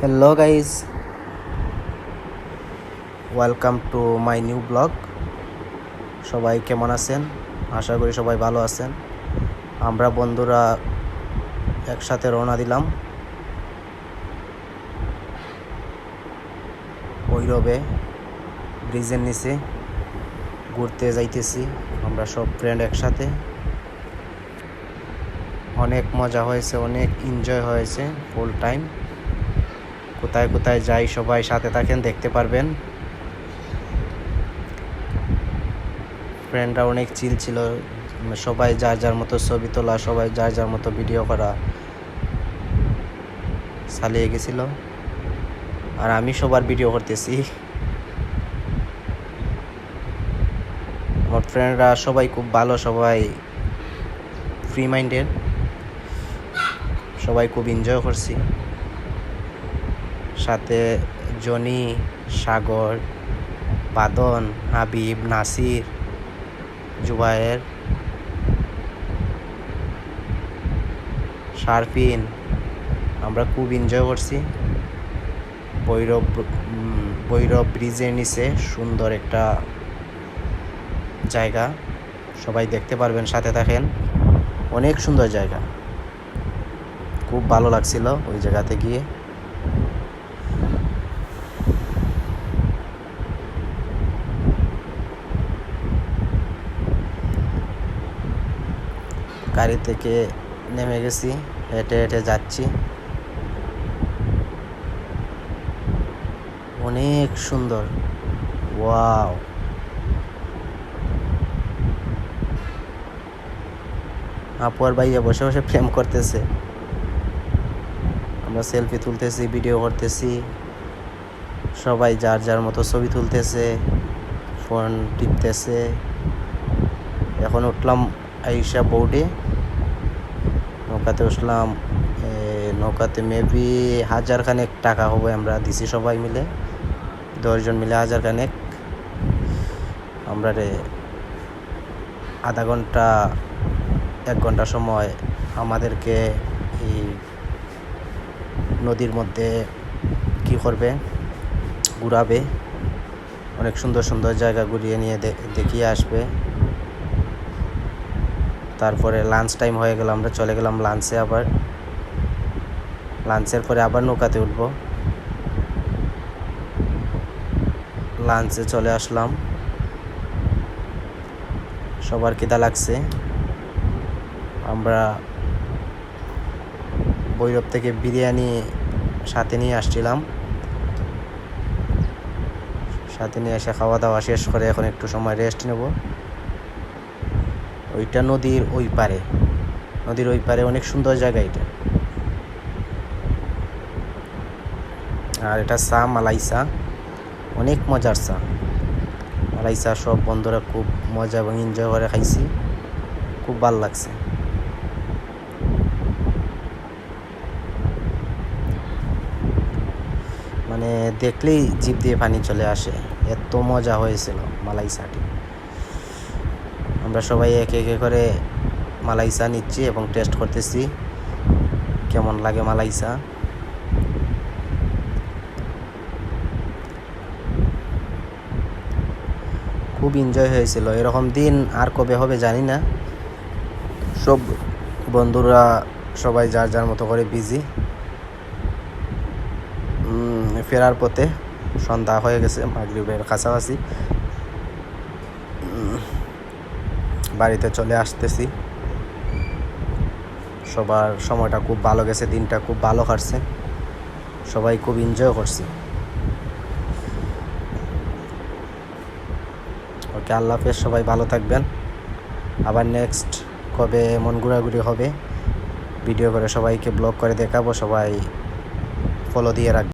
Hello guys welcome to my new blog সবাই কেমন আছেন? আশা করি সবাই ভালো আছেন। আমরা বন্ধুরা একসাথে রওনা দিলাম। ভৈরবে ব্রিজের নিচে ঘুরতে যাইতেছি। আমরা সব ফ্রেন্ড একসাথে। অনেক মজা হয়েছে, অনেক এনজয় হয়েছে ফুল টাইম কোথায় কোথায় যাই সবাই সাথে থাকেন, দেখতে পারবেন। ফ্রেন্ডরা অনেক চিল ছিল। সবাই যার যার মতো ছবি তোলা, সবাই যার যার মতো ভিডিও করা। চালিয়ে গেছিল। আর আমি সবার ভিডিও করতেছি। আমার ফ্রেন্ডরা সবাই খুব ভালো, সবাই ফ্রি মাইন্ডেড সবাই খুব এনজয় করছি। সাথে জনি, সাগর, বাদন, হাবিব, নাসির, জুবায়ের, শারফিন। আমরা খুব এনজয় করছি। ভৈরব ভৈরব ব্রিজের নিচে সুন্দর একটা জায়গা। সবাই দেখতে পারবেন, সাথে থাকেন। অনেক সুন্দর জায়গা। খুব ভালো লাগছিল ওই জায়গাতে গিয়ে। গাড়ি থেকে নেমে গেছি, হেঁটে হেঁটে যাচ্ছি। অনেক সুন্দর। ওয়াও। আপু আর ভাইয়া বসে বসে প্রেম করতেছে। আমরা সেলফি তুলতেছি, ভিডিও করতেছি। সবাই যার যার মতো ছবি তুলতেছে, ফোন টিপতেছে। এখন উঠলাম আইসা বোর্ডে নৌকাতে উঠলাম নৌকাতে মেবি হাজার খানেক টাকা হবে আমরা দিছি সবাই মিলে। দশজন মিলে হাজার খানেক আমরা রে আধা ঘণ্টা, এক ঘণ্টা সময় আমাদেরকে এই নদীর মধ্যে কি করবে, ঘুরাবে, অনেক সুন্দর সুন্দর জায়গা ঘুরিয়ে নিয়ে দেখিয়ে আসবে। তারপরে লাঞ্চ টাইম হয়ে গেল, আমরা চলে গেলাম লাঞ্চে আবার। লাঞ্চের পরে আবার নৌকাতে উঠব। লাঞ্চে চলে আসলাম। সবার খিদা লাগছে। আমরা ভৈরব থেকে বিরিয়ানি সাথে নিয়ে আসছিলাম। সাথে নিয়ে এসে খাওয়া দাওয়া শেষ করে এখন একটু সময় রেস্ট নেব। ওইটা নদীর ওই পারে। নদীর ওই পারে, অনেক সুন্দর জায়গা এটা। আর এটা চা, মালাই চা। অনেক মজার চা। মালাই চা সব বন্ধুরা খুব মজা এবং এনজয় করে খাইছি। খুব ভালো লাগছে। মানে দেখলেই জিভ দিয়ে পানি চলে আসে। এত মজা হয়েছিল মালাই চাটি। আমরা সবাই একে একে করে মালাইসা নিচ্ছি এবং টেস্ট করতেছি। কেমন লাগে মালাইসা খুব এনজয় হয়েছিল। এরকম দিন আর কবে হবে জানি না। সব বন্ধুরা সবাই যার যার মতো করে বিজি ফেরার পথে সন্ধ্যা হয়ে গেছে, মাগরিবের কাছাকাছি। বাড়িতে চলে আসতেছি। সবার সময়টা খুব ভালো গেছে, দিনটা খুব ভালো কাটছে। সবাই খুব এনজয় করছে। ওকে আল্লাহ হাফেজ, সবাই ভালো থাকবেন। আবার নেক্সট কবে মন ঘোরাঘুরি হবে ভিডিও করে সবাইকে ব্লগ করে দেখাবো। সবাই ফলো দিয়ে রাখবেন